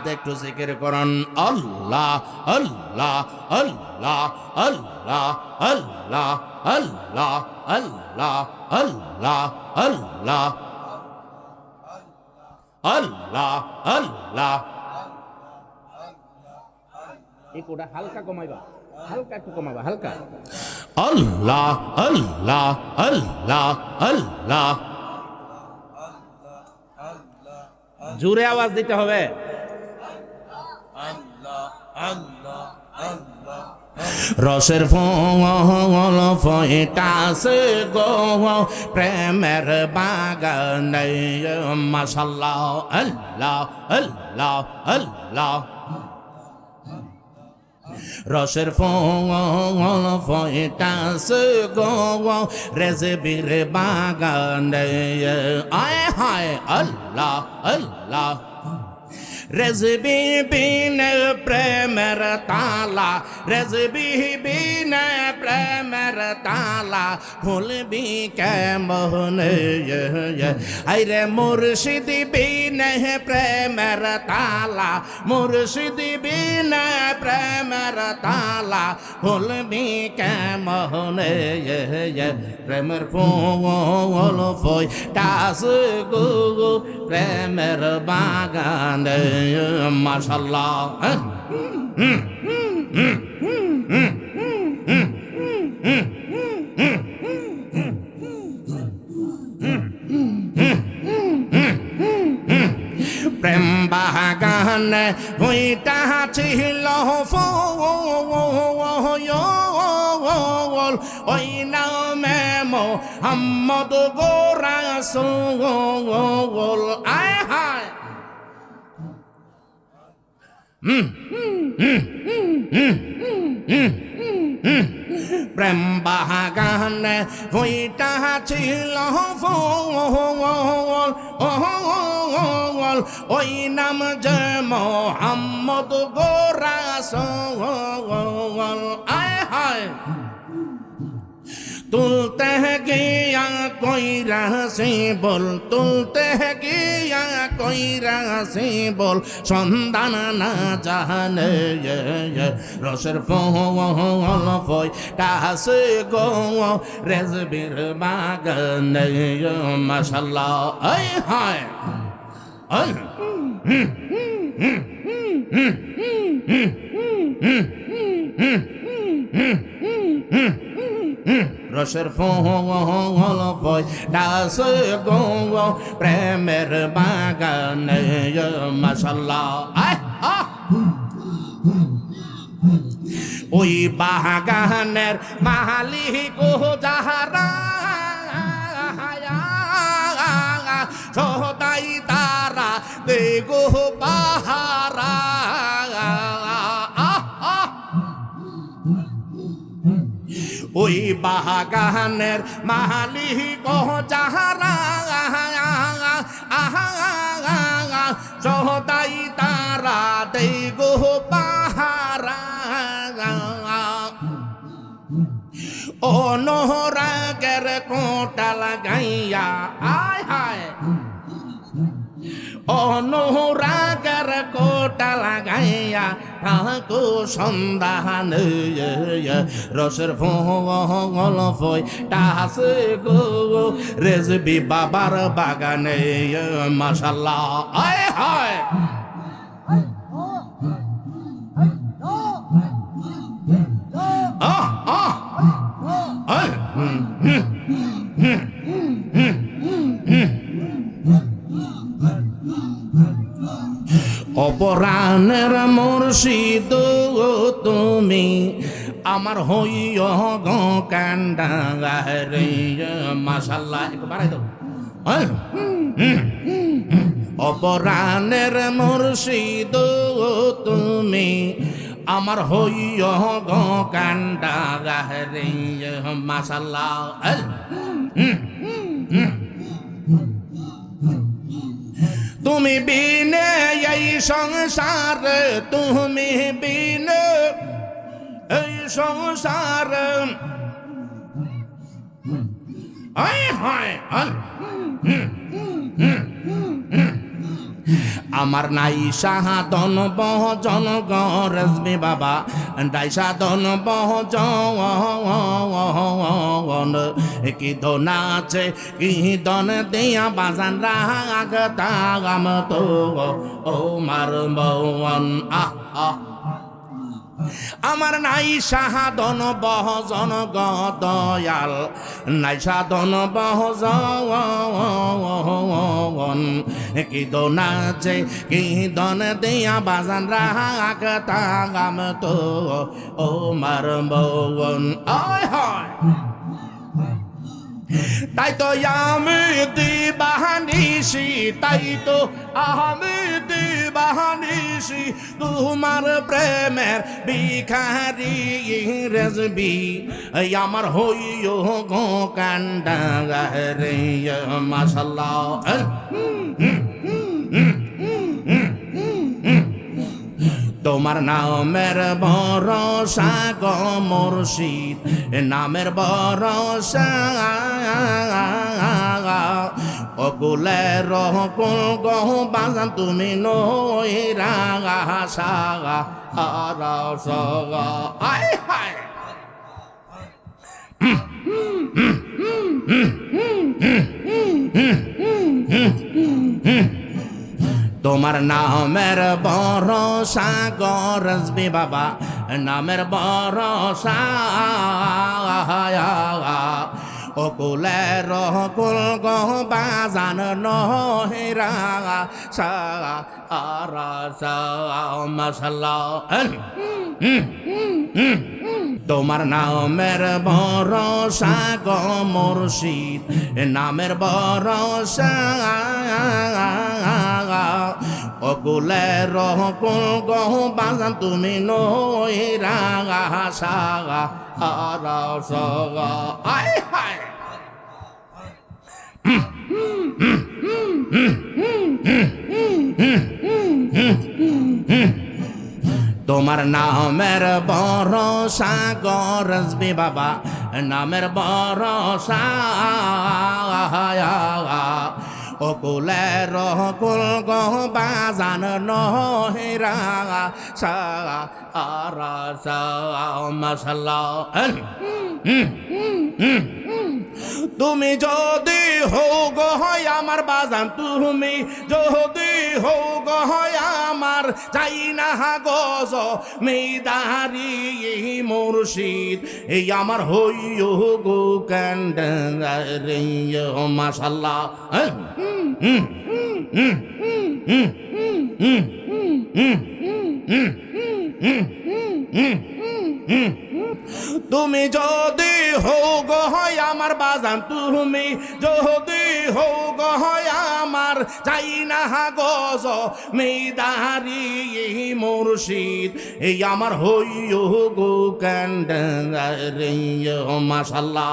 হাতে একটু জিকির করুন আল্লাহ আল্লাহ আল্লাহ আল্লাহ আল্লাহ আল্লাহ আল্লাহ আল্লাহ আল্লাহ আল্লাহ আল্লাহ একটু হালকা কমাইবা হালকা একটু কমাবা হালকা আল্লাহ আল্লাহ আল্লাহ আল্লাহ জোরে আওয়াজ দিতে হবে রসের ফল ফইটাছে গো, প্রেমের বাগান মাসাল্লাহ আল্লাহ আল্লাহ আল্লাহ। রসের ফল ফইটাছে গো, রেজবির বাগান, আয় হায়, আল্লাহ আল্লাহ। রেজবি বিন প্রেমের তালা রেজবি বিন প্রেমের তালা খুলবি কেমন আরে মুর্শিদি বিন প্রেমের তালা মুর্শিদি বিন প্রেমের তালা খুলবি কেমন প্রেমের ফোল ফই টাস গো প্রেমের বাগান মাশাল্লাহ হ্যাঁ? প্রেম বাগান হইতা ছিল ওই নামে মোহাম্মদ গোরাসুল আ প্রেম বাগান ভইটা ছিল ওই নাম যে মোহাম্মদ গোরা সোল আয় হায়। তুলতে গিয়া কইরা সে বল তুলতে গিয়া কইরা সে বল সন্ধান না জানে রসের ফল ফই টাসে গো রেজবির বাগান মাশাল্লাহ। I hi. আই রসের ফল ডাস গো প্রেমের বাগান মশাল্লাহ। ওই বাগানের মালিক যাহারা, সদাই তারা, দেগো বাহারা ওই বাগানের মালিক যাহারা সদাই তারা দেই গো পাহারা। অনহরাগের কোটা লাগাইয়া আয় হায়। অনুরাগের কোটা লাগাইয়া থাকো সন্ধান রসের ফল ফই টাসে গো, রেজবি বাবার বাগানে মাসাল্লাহ আয়, হায়। আহ আয়। হুম হুম। অপরাণের মুর্শিদ তুমি আমার হুম। অপরাণের মুর্শিদ তুমি আমার হইয় গ কান্ডা রে মাসাল্লাহ আয়, হুম, হুম। তুমি বিনে এই সংসার তুমি বিনে এই সংসার। হায় আয় আমার নাই সাহাদন বহ জন গরজবি বাবা, নাই সাধন বহ জন কি দন আছে, কি দন দিয়া বাজান রাগ তো, ও মার বন আহ আমার নাই সাহাদন বহজন গদয়াল নাই সাধন বহজন কি দোনাচে কি দন দিয়া বাজান রাগ তাগাম তো ও মার বন আয় হয় তাই তো আমি দিবাহানিসি তাই তো আমি দিবাহানিসি তোমার প্রেমের বিখারি রেজবি আমার হইও গো কান্ডা রে মাসাল্লাহ তোমার নামের ভরসা গ মুর্শিদ নামের ভরসা অকুলে রহকুল গহ বাজান তুমি নই রাগা সাগা, আর সগা। আয় হায় তোমার নামের ভরসা গরজবি বাবা, নামের ভরসা অকুলে রহকুল গহ বাজান নহিরা সা আর মশলা তোমার নামের ভরসা গ মুর্শিদ নামের ভরসা অকুলে রহকুল গহ বাজান তুমি নই রাগা সাগা আর সগা আয় হায়। তোমার নামের ভরসা গরজবি বাবা, নামের ভরসা অকুলে রহকুল গহ বাজান নহিরা সা আর মশলা তুমি যদি হো গহয় আমার বাজান, তুমি যদি হো গহয় আমার চাই না গজ মেদারি মুর্শিদ এই আমার হইও গো কান্ডারে মাশাল্লাহ তুমি যদি হো গহয় আমার বাজান তুমি যদি হো গহয় আমার চাই না গজ মেদারি মুর্শিদ এই আমার হইও গো কান্ডারে মাশাল্লাহ